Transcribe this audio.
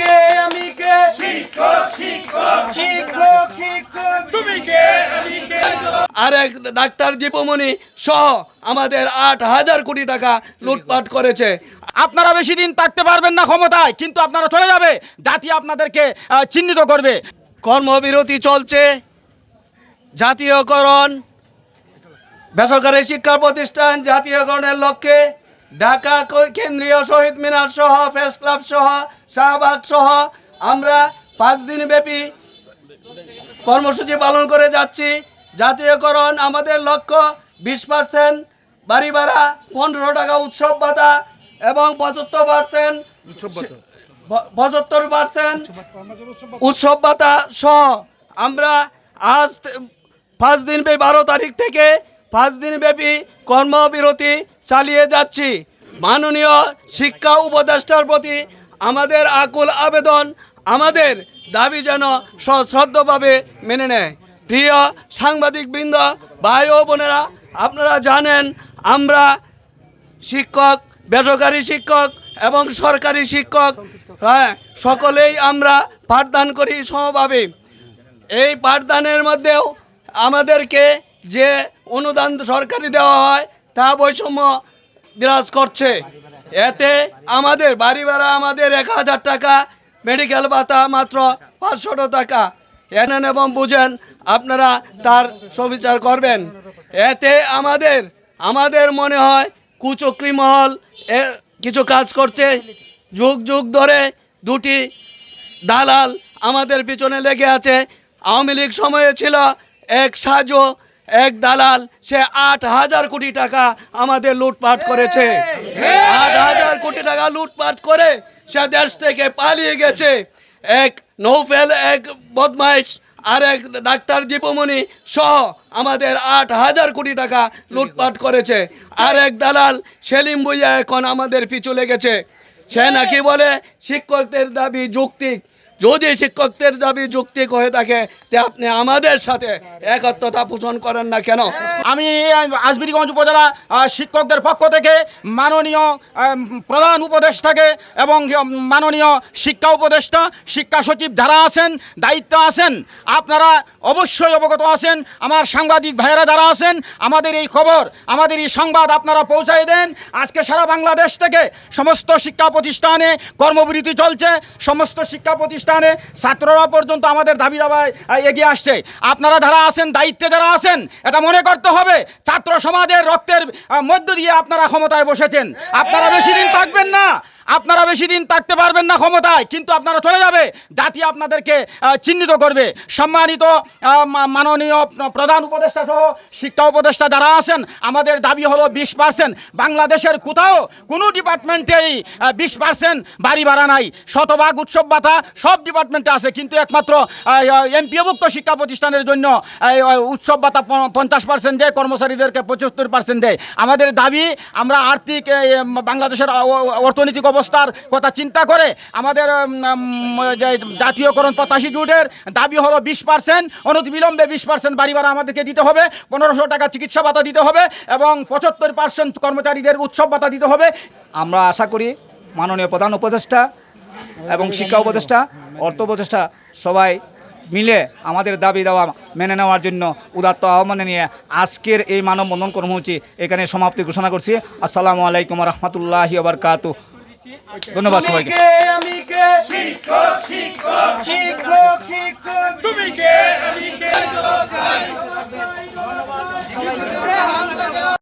কে আমি কে? শিক্ষক শিক্ষক শিক্ষক শিক্ষক। তুমি কে আমি কে? আর এক ডাক্তার দীপমণি সহ আমাদের আট হাজার কোটি টাকা লুটপাট করেছে। আপনারা বেশি দিন থাকতে পারবেন না ক্ষমতায় কিন্তু আপনারা চলে যাবে। জাতি আপনাদেরকে চিহ্নিত করবে। কর্মবিরতি চলছে। জাতীয়করণ বেসরকারি শিক্ষা প্রতিষ্ঠান জাতীয়করণের লক্ষ্যে ঢাকা কেন্দ্রীয় শহীদ মিনার সহ প্রেস ক্লাব সহ শাহবাগ সহ আমরা পাঁচ দিন ব্যাপী কর্মসূচি পালন করে যাচ্ছি। জাতীয়করণ আমাদের লক্ষ্য বিশ পার্সেন্ট বাড়ি ভাড়া পনেরো টাকা উৎসব ভাতা এবং পঁচাত্তর পার্সেন্ট পঁচাত্তর পার্সেন্ট উৎসব ভাতা সহ আমরা আজ পাঁচ দিন ব্যাপী বারো তারিখ থেকে পাঁচ দিন ব্যাপী কর্মবিরতি চালিয়ে যাচ্ছি। মাননীয় শিক্ষা উপদেষ্টার প্রতি আমাদের আকুল আবেদন, আমাদের দাবি যেন সশ্রদ্ধভাবে মেনে নেয়। প্রিয় সাংবাদিক বৃন্দ ভাই ও বোনেরা, আপনারা জানেন, আমরা শিক্ষক, বেসরকারি শিক্ষক এবং সরকারি শিক্ষক হ্যাঁ সকলেই আমরা পাঠদান করি সমভাবে। এই পাঠদানের মধ্যেও আমাদেরকে যে অনুদান সরকারি দেওয়া হয়, তা বৈষম্য বিরাজ করছে। এতে আমাদের বাড়ি ভাড়া আমাদের এক হাজার টাকা মেডিকেল ভাতা মাত্র পাঁচশো টাকা। এনেন এবং বুঝেন, আপনারা তার সুবিচার করবেন। এতে আমাদের আমাদের মনে হয় কুচক্রি মহল কিছু কাজ করছে। যুগ যুগ ধরে দুটি দালাল আমাদের পিছনে লেগে আছে। আওয়ামী লীগ সময়ে ছিল এক সাজো এক দালাল সে আট হাজার কোটি টাকা আমাদের লুটপাট করেছে। আট হাজার কোটি টাকা লুটপাট করে সে দেশ থেকে পালিয়ে গেছে। এক নৌফেল এক বদমাইশ আর এক ডাক্তার দীপমণি সহ আমাদের আট হাজার কোটি টাকা লুটপাট করেছে। আর এক দালাল সেলিম বইয়া এখন আমাদের পিছু লেগেছে। সে নাকি বলে শিক্ষকদের দাবি যৌক্তিক। যদি শিক্ষকদের দাবি, যুক্তি হয়ে থাকে, তে আপনি আমাদের সাথে একত্রতা পোষণ করেন না কেন? আমি আজমিরিগঞ্জ উপজেলা শিক্ষকদের পক্ষ থেকে মাননীয় প্রধান উপদেষ্টাকে এবং মাননীয় শিক্ষা উপদেষ্টা, শিক্ষা সচিব যারা আছেন, দায়িত্ব আছেন, আপনারা অবশ্যই অবগত আছেন। আমার সাংবাদিক ভাইয়েরা যারা আছেন, আমাদের এই খবর, আমাদের এই সংবাদ আপনারা পৌঁছায় দেন। আজকে সারা বাংলাদেশ থেকে সমস্ত শিক্ষা প্রতিষ্ঠানে কর্মবিরতি চলছে, সমস্ত শিক্ষা প্রতিষ্ঠানে ছাত্ররা পর্যন্ত আমাদের দাবি দাবায় এগিয়ে আসছে। আপনারা যারা আছেন, দায়িত্বে যারা আছেন, এটা মনে করতে হবে, ছাত্র সমাজের রক্তের মধ্য দিয়ে আপনারা ক্ষমতায় বসেছেন। আপনারা বেশি দিন থাকবেন না, আপনারা বেশি দিন থাকতে পারবেন না ক্ষমতায়, কিন্তু আপনারা চলে যাবে, জাতি আপনাদেরকে চিহ্নিত করবে। সম্মানিত মাননীয় প্রধান উপদেষ্টা সহ শিক্ষা উপদেষ্টা যারা আছেন, আমাদের দাবি হলো বিশ পার্সেন্ট। বাংলাদেশের কোথাও কোনো ডিপার্টমেন্টেই বিশ পার্সেন্ট বাড়ি ভাড়া নাই। শতভাগ উৎসব ভাতা সব ডিপার্টমেন্টে আছে, কিন্তু একমাত্র এমপিওভুক্ত শিক্ষা প্রতিষ্ঠানের জন্য উৎসব ভাতা পঞ্চাশ পার্সেন্ট দেয়, কর্মচারীদেরকে পঁচাত্তর পার্সেন্ট দেয়। আমাদের দাবি, আমরা আর্থিক বাংলাদেশের অর্থনৈতিক অবস্থার কথা চিন্তা করে আমাদের জাতীয়করণ পঁচাশি জুটের দাবি হলো বিশ পার্সেন্ট অনতিবিলম্বে বিশ পার্সেন্ট বাড়ি ভাড়া আমাদেরকে দিতে হবে, পনেরোশো টাকা চিকিৎসা ভাতা দিতে হবে এবং পঁচাত্তর পার্সেন্ট কর্মচারীদের উৎসব ভাতা দিতে হবে। আমরা আশা করি মাননীয় প্রধান উপদেষ্টা এবং শিক্ষা উপদেষ্টা অর্থ প্রচেষ্টা সবাই মিলে আমাদের দাবি দাওয়া মেনে নেওয়ার জন্য উদাত্ত আহ্বানে নিয়ে আজকের এই মানববন্ধন কর্মসূচি এখানে সমাপ্তি ঘোষণা করছি। আসসালামু আলাইকুম রহমতুল্লাহি আবরকাত ধন্যবাদ সবাইকে।